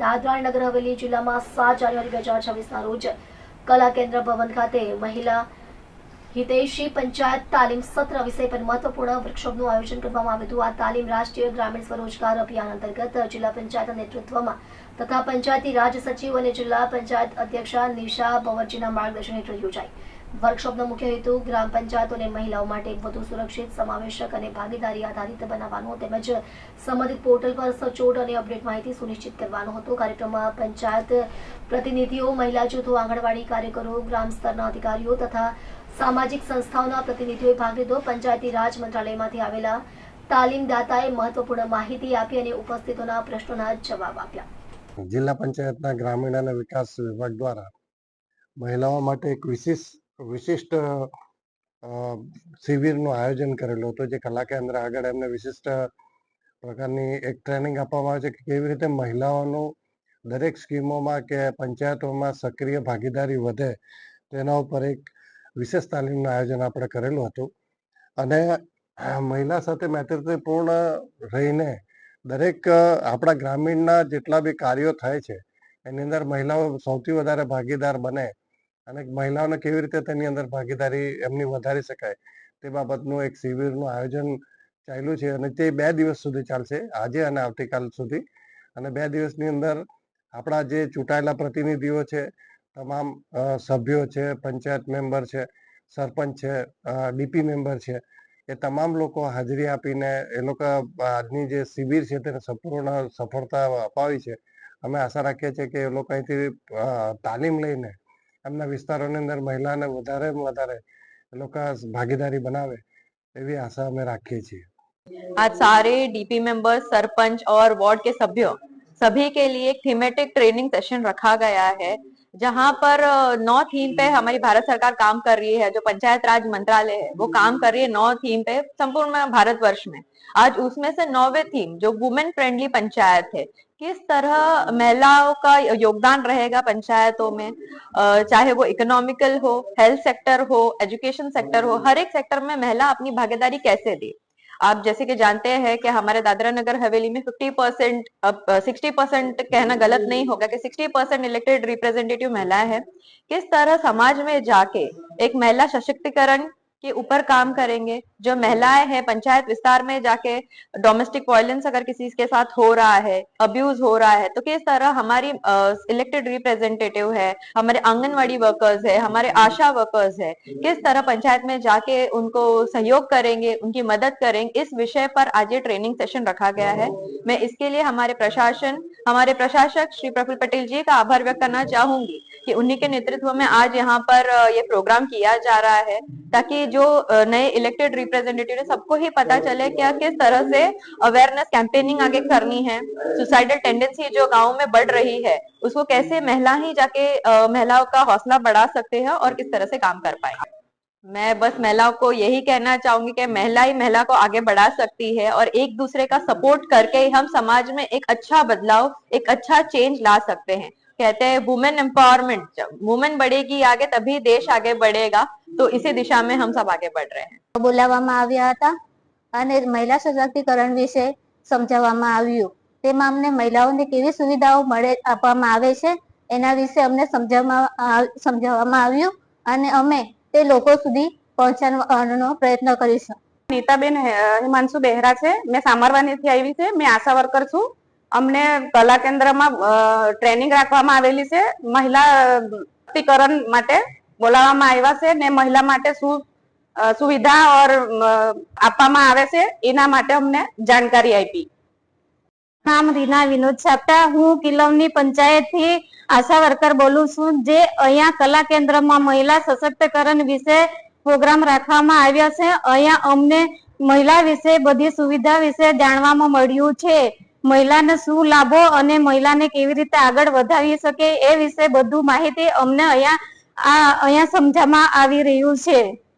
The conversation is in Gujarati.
દાદરા નગર હવેલી જિલ્લામાં સાત જાન્યુઆરી બે હજાર છવ્વીસના રોજ કલા કેન્દ્ર ભવન ખાતે મહિલા હિતેશી પંચાયત તાલીમ સત્ર વિષય પર મહત્વપૂર્ણ વર્કશોપનું આયોજન કરવામાં આવ્યું હતું. આ તાલીમ રાષ્ટ્રીય ગ્રામીણ સ્વરોજગાર અભિયાન અંતર્ગત જિલ્લા પંચાયત નેતૃત્વમાં તથા પંચાયતી રાજ સચિવ અને જિલ્લા પંચાયત અધ્યક્ષા નિશા બવરજીના માર્ગદર્શન હેઠળ યોજાઈ. વર્કશોપનો મુખ્ય હેતુ ગ્રામ પંચાયતોને મહિલાઓ માટે વધુ સુરક્ષિત, સમાવેશક અને ભાગીદારી આધારિત બનાવવાનો તેમજ સંબંધિત પોર્ટલ પર સચોટ અને અપડેટ માહિતી સુનિશ્ચિત કરવાનો હતો. કાર્યક્રમમાં પંચાયત પ્રતિનિધિઓ, મહિલા જૂથો, આંગણવાડી કાર્યકરો, ગ્રામ સ્તરના અધિકારીઓ તથા સામાજિક સંસ્થાઓના પ્રતિનિધિઓએ ભાગ લીધો. પંચાયતી રાજ મંત્રાલયમાંથી આવેલા તાલીમદાતાએ મહત્વપૂર્ણ માહિતી આપી અને ઉપસ્થિતોના પ્રશ્નોના જવાબ આપ્યા. જિલ્લા પંચાયતના ગ્રામીણ અને વિકાસ વિભાગ દ્વારા મહિલાઓ માટે એક વિશિષ્ટ વિશિષ્ટ શિબિરનું આયોજન કરેલું હતું, જે કલા કેન્દ્ર આગળ એમને વિશિષ્ટ પ્રકારની એક ટ્રેનિંગ આપવામાં આવે છે કે કેવી રીતે મહિલાઓનું દરેક સ્કીમોમાં કે પંચાયતોમાં સક્રિય ભાગીદારી વધે, તેના ઉપર એક વિશેષ તાલીમનું આયોજન આપણે કરેલું હતું. અને મહિલા સાથે મૈત્રીપૂર્ણ રહીને દરેક આપણા ગ્રામીણના જેટલા બી કાર્યો થાય છે, એની અંદર મહિલાઓ સૌથી વધારે ભાગીદાર બને અને મહિલાઓને કેવી રીતે તેની અંદર ભાગીદારી એમની વધારી શકાય તે બાબતનું એક શિબિરનું આયોજન ચાલ્યું છે અને તે બે દિવસ સુધી ચાલશે, આજે અને આવતીકાલ સુધી. અને બે દિવસની અંદર આપણા જે ચૂંટાયેલા પ્રતિનિધિઓ છે, તમામ સભ્યો છે, પંચાયત મેમ્બર છે, સરપંચ છે ડીપી મેમ્બર છે, એ તમામ લોકો હાજરી આપીને એ લોકો આજની જે શિબિર છે તેને સંપૂર્ણ સફળતા અપાવી છે. અમે આશા રાખીએ છીએ કે એ લોકો અહીંથી તાલીમ લઈને એમના વિસ્તારોની અંદર મહિલાને વધારેમાં વધારે એ લોકો ભાગીદારી બનાવે એવી આશા અમે રાખીએ છીએ आज सारे डीपी मेंबर्स सरपंच और वार्ड के सभ्यों सभी के लिए एक थीमेटिक ट्रेनिंग सेशन रखा गया है जहाँ पर नौ थीम पे हमारी भारत सरकार काम कर रही है, जो पंचायत राज मंत्रालय है, वो काम कर रही है नौ थीम पे संपूर्ण भारत वर्ष में। आज उसमें से नौवे थीम, जो वुमेन फ्रेंडली पंचायत है, किस तरह महिलाओं का योगदान रहेगा पंचायतों में चाहे वो इकोनॉमिकल हो हेल्थ सेक्टर हो एजुकेशन सेक्टर हो, हर एक सेक्टर में महिला अपनी भागीदारी कैसे दे? आप जैसे कि जानते हैं कि हमारे दादरा नगर हवेली में 50 परसेंट अब सिक्सटी परसेंट कहना गलत नहीं होगा कि 60 परसेंट इलेक्टेड रिप्रेजेंटेटिव महिलाएँ हैं। किस तरह समाज में जाके एक महिला सशक्तिकरण के ऊपर काम करेंगे। जो महिलाएँ हैं पंचायत विस्तार में जाके डोमेस्टिक वायलेंस अगर किसी के साथ हो रहा है अब्यूज हो रहा है तो किस तरह हमारी इलेक्टेड रिप्रेजेंटेटिव है, हमारे आंगनवाड़ी वर्कर्स है, हमारे आशा वर्कर्स है, किस तरह पंचायत में जाके उनको सहयोग करेंगे, उनकी मदद करेंगे, इस विषय पर आज ये ट्रेनिंग सेशन रखा गया है। मैं इसके लिए हमारे प्रशासन, हमारे प्रशासक श्री प्रफुल्ल पटेल जी का आभार व्यक्त करना चाहूँगी कि उन्हीं के नेतृत्व में आज यहाँ पर ये प्रोग्राम किया जा रहा है, ताकि जो नए इलेक्टेड रिप्रेजेंटेटिव है, सबको ही पता चले क्या किस तरह से अवेयरनेस कैंपेनिंग आगे करनी है। सुसाइडल टेंडेंसी जो गाँव में बढ़ रही है, उसको कैसे महिला ही जाके महिलाओं का हौसला बढ़ा सकते हैं और किस तरह से काम कर पाए। मैं बस महिलाओं को यही कहना चाहूँगी कि महिला ही महिला को आगे बढ़ा सकती है और एक दूसरे का सपोर्ट करके हम समाज में एक अच्छा बदलाव, एक अच्छा चेंज ला सकते हैं। कहते हैं वुमेन एम्पावरमेंट जब वुमेन बढ़ेगी आगे तभी देश आगे बढ़ेगा तो इसी दिशा में हम सब आगे बढ़ रहे हैं બોલાવવામાં આવ્યા હતા અને મહિલા સશક્તિકરણ વિશે સમજાવવામાં આવ્યું તેમાં અમને મહિલાઓને કેવી સુવિધાઓ મળે આપવામાં આવે છે એના વિશે અમને સમજાવવામાં આ- સમજાવવામાં આવ્યું અને અમે તે લોકો સુધી પહોંચાડવાનો પ્રયત્ન કરીશું નીતાબેન હે- હિમાંશુ બેહરા છે મેં સામરવાનીથી આવી છે મેં આશા વર્કર છું અમને કલા કેન્દ્રમાં ટ્રેનિંગ રાખવામાં આવેલી છે. મહિલા સશક્તિકરણ માટે બોલાવવામાં આવ્યા છે ને મહિલા માટે શું સુવિધા ઓર આપવામાં આવે છે. એના માટે અમને જાણકારી આપી. નામ રીના વિનોદ છાપટા હું કિલમની પંચાયતથી આશા વર્કર બોલું છું જે અહીંયા કલા કેન્દ્રમાં મહિલા સશક્તિકરણ વિશે પ્રોગ્રામ રાખવામાં આવ્યા છે. અહીંયા અમને મહિલા વિશે બધી સુવિધા વિશે જાણવામાં મળ્યું છે. મહિલાને શું લાભો અને મહિલાને કેવી રીતે આગળ વધાવી શકે એ વિશે બધું માહિતી અમને અહીંયા, આ અહીંયા સમજાવવામાં આવી રહ્યું છે.